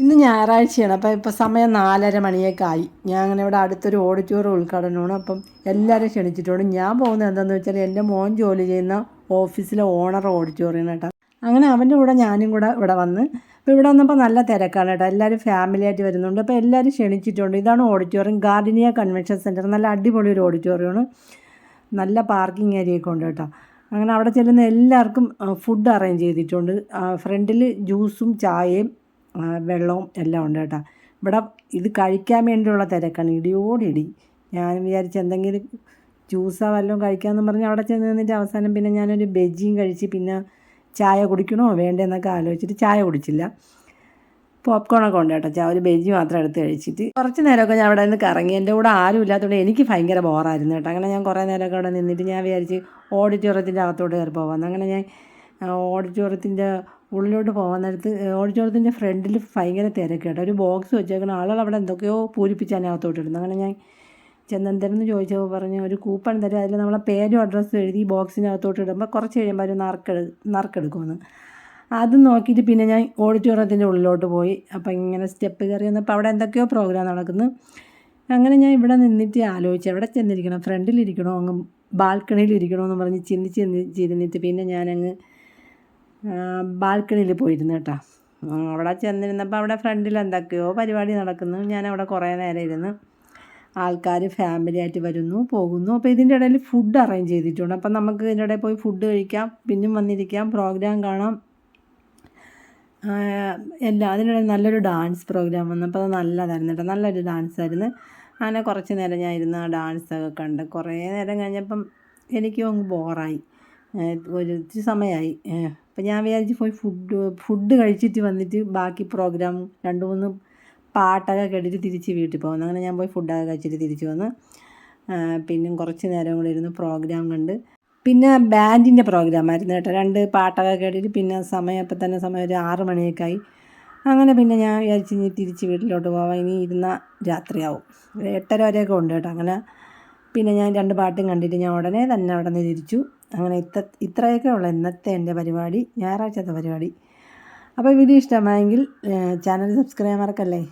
ഇന്ന് ഞായറാഴ്ചയാണ്. അപ്പോൾ ഇപ്പോൾ സമയം നാലര മണിയൊക്കെ ആയി. ഞാൻ അങ്ങനെ ഇവിടെ അടുത്തൊരു ഓഡിറ്റോറിയം ഉദ്ഘാടനമാണ്. അപ്പം എല്ലാവരും ക്ഷണിച്ചിട്ടുണ്ട്. ഞാൻ പോകുന്നത് എന്താണെന്ന് വെച്ചാൽ എന്റെ മോൻ ജോലി ചെയ്യുന്ന ഓഫീസിലെ ഓണർ ഓഡിറ്റോറിയം കേട്ടോ. അങ്ങനെ അവന്റെ കൂടെ ഞാനും കൂടെ ഇവിടെ വന്ന് അപ്പോൾ ഇവിടെ വന്നപ്പോൾ നല്ല തിരക്കാണ് കേട്ടോ. എല്ലാവരും ഫാമിലി ആയിട്ട് വരുന്നുണ്ട്. അപ്പോൾ എല്ലാവരും ക്ഷണിച്ചിട്ടുണ്ട്. ഇതാണ് ഓഡിറ്റോറിയം. ഗാർഡിനിയ കൺവെൻഷൻ സെന്റർ നല്ല അടിപൊളി ഒരു ഓഡിറ്റോറിയമാണ് നല്ല പാർക്കിംഗ് ഏരിയയൊക്കെ ഉണ്ട് കേട്ടോ. അങ്ങനെ അവിടെ ചെല്ലുന്ന എല്ലാവർക്കും ഫുഡ് അറേഞ്ച് ചെയ്തിട്ടുണ്ട്. ഫ്രണ്ടിൽ ജ്യൂസും ചായയും വെള്ളവും എല്ലാം ഉണ്ട് കേട്ടോ. ഇവിടെ ഇത് കഴിക്കാൻ വേണ്ടിയുള്ള തിരക്കാണ്. ഇടിയോടിടി ഞാൻ വിചാരിച്ച് എന്തെങ്കിലും ജ്യൂസോ വല്ലതും കഴിക്കാമെന്ന് പറഞ്ഞ് അവിടെ ചെന്ന് നിന്നിട്ട് അവസാനം പിന്നെ ഞാനൊരു ബജിയും കഴിച്ച് പിന്നെ ചായ കുടിക്കണോ വേണ്ടെന്നൊക്കെ ആലോചിച്ചിട്ട് ചായ കുടിച്ചില്ല. പോപ്കോണൊക്കെ ഉണ്ട് കേട്ടോ. ചാ ഒരു ബജി മാത്രം എടുത്ത് കഴിച്ചിട്ട്. കുറച്ച് നേരമൊക്കെ ഞാൻ അവിടെ നിന്ന് കറങ്ങി. എന്റെ കൂടെ ആരും ഇല്ലാത്തതുകൊണ്ട് എനിക്ക് ഭയങ്കര ബോറായിരുന്നു കേട്ടോ. അങ്ങനെ ഞാൻ കുറേ നേരമൊക്കെ അവിടെ നിന്നിട്ട് ഞാൻ വിചാരിച്ച് ഓഡിറ്റോറിയത്തിന്റെ അകത്തോട്ട് കയറി പോകാമെന്ന് അങ്ങനെ ഞാൻ ഓഡിറ്റോറിയത്തിന്റെ ഉള്ളിലോട്ട് പോകാൻ നേരത്ത് ഓഡിറ്റോറിയത്തിന്റെ ഫ്രണ്ടിൽ ഭയങ്കര തിരക്കേട്ടോ. ഒരു ബോക്സ് വെച്ചേക്കണം ആളുകൾ അവിടെ എന്തൊക്കെയോ പൂരിപ്പിച്ചാണ് അകത്തോട്ട് ഇടുന്നു അങ്ങനെ ഞാൻ ചെന്നെന്തരെന്ന് ചോദിച്ചപ്പോൾ പറഞ്ഞു ഒരു കൂപ്പൺ തരും. അതിൽ നമ്മളെ പേരും അഡ്രസ്സും എഴുതി ബോക്സിനകത്തോട്ട് ഇടുമ്പോൾ കുറച്ച് കഴിയുമ്പോൾ ഒരു നറുക്കെടു നറുക്കെടുക്കുമെന്ന് അത് നോക്കിയിട്ട് പിന്നെ ഞാൻ ഓഡിറ്റോറിയത്തിന്റെ ഉള്ളിലോട്ട് പോയി. അപ്പോൾ ഇങ്ങനെ സ്റ്റെപ്പ് കയറി വന്നപ്പോൾ അവിടെ എന്തൊക്കെയോ പ്രോഗ്രാം നടക്കുന്നു. അങ്ങനെ ഞാൻ ഇവിടെ നിന്നിട്ട് ആലോചിച്ചു എവിടെ ചെന്നിരിക്കണം? ഫ്രണ്ടിലിരിക്കണോ? അങ്ങ് ബാൽക്കണിയിലിരിക്കണോ എന്ന് പറഞ്ഞ് ചിന്തിച്ച് ചിന്തിച്ചിരുന്നിട്ട് പിന്നെ ഞാനങ്ങ് ബാൽക്കണിയിൽ പോയിരുന്നു കേട്ടോ. അവിടെ ചെന്നിരുന്നപ്പോൾ അവിടെ ഫ്രണ്ടിൽ എന്തൊക്കെയോ പരിപാടി നടക്കുന്നു. ഞാൻ അവിടെ കുറേ നേരം ഇരുന്ന് ആൾക്കാർ ഫാമിലി ആയിട്ട് വരുന്നു പോകുന്നു. അപ്പോൾ ഇതിന്റെ ഇടയിൽ ഫുഡ് അറേഞ്ച് ചെയ്തിട്ടുണ്ട്. അപ്പം നമുക്ക് ഇതിന്റെ ഇടയിൽ പോയി ഫുഡ് കഴിക്കാം പിന്നും വന്നിരിക്കാം പ്രോഗ്രാം കാണാം. എല്ലാ എല്ലാം അതിനിടയിൽ നല്ലൊരു ഡാൻസ് പ്രോഗ്രാം വന്നപ്പോൾ അത് നല്ലതായിരുന്നു കേട്ടോ. നല്ലൊരു ഡാൻസ് ആയിരുന്നു. അങ്ങനെ കുറച്ച് നേരം ഞാൻ ഇരുന്ന് ആ ഡാൻസൊക്കെ കണ്ട് കുറേ നേരം കഴിഞ്ഞപ്പം എനിക്കും അങ്ങ് ബോറായി ഒരു ഇത്തിരി സമയമായി. അപ്പം ഞാൻ വിചാരിച്ച് പോയി ഫുഡ് ഫുഡ് കഴിച്ചിട്ട് വന്നിട്ട് ബാക്കി പ്രോഗ്രാം രണ്ട് മൂന്ന് പാട്ടൊക്കെ കേട്ടിട്ട് തിരിച്ച് വീട്ടിൽ പോകുന്നു അങ്ങനെ ഞാൻ പോയി ഫുഡൊക്കെ കഴിച്ചിട്ട് തിരിച്ച് വന്ന്. പിന്നെ കുറച്ച് നേരം കൂടെ ഇരുന്ന് പ്രോഗ്രാം കണ്ട്. പിന്നെ ബാൻഡിന്റെ പ്രോഗ്രാം ആയിരുന്നു കേട്ടോ. രണ്ട് പാട്ടൊക്കെ കേട്ടിട്ട് പിന്നെ സമയം അപ്പം തന്നെ സമയം ഒരു ആറ് മണിയൊക്കെ ആയി അങ്ങനെ പിന്നെ ഞാൻ വിചാരിച്ച് ഇനി തിരിച്ച് വീട്ടിലോട്ട് പോവാം. ഇനി ഇരുന്ന രാത്രിയാവും. എട്ടര വരെയൊക്കെ ഉണ്ട് കേട്ടോ. അങ്ങനെ പിന്നെ ഞാൻ രണ്ട് പാട്ടും കണ്ടിട്ട് ഞാൻ ഉടനെ തന്നെ അവിടെ നിന്ന് തിരിച്ചു. അങ്ങനെ ഇത്ര ഇത്രയൊക്കെ ഉള്ള ഇന്നത്തെ എന്റെ പരിപാടി ഞായറാഴ്ചത്തെ പരിപാടി. അപ്പോൾ വീഡിയോ ഇഷ്ടമായെങ്കിൽ ചാനൽ സബ്സ്ക്രൈബ് മറക്കല്ലേ?